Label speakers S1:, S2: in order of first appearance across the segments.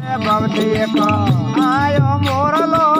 S1: ભવતી એક. આયો મોરલો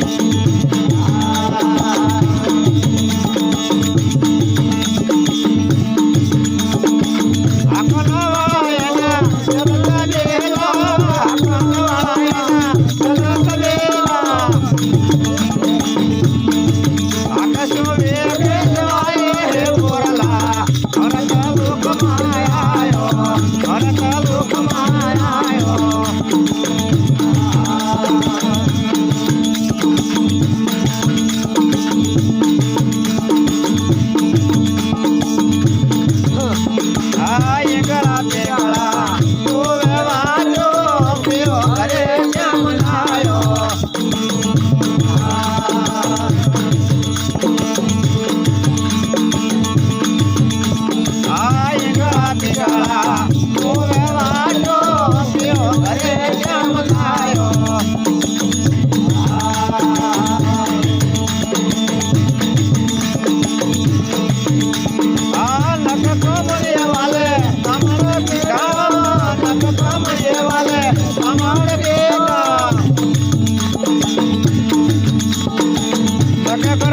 S1: あ! Yeah.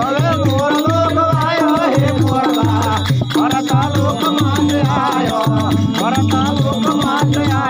S1: Vale.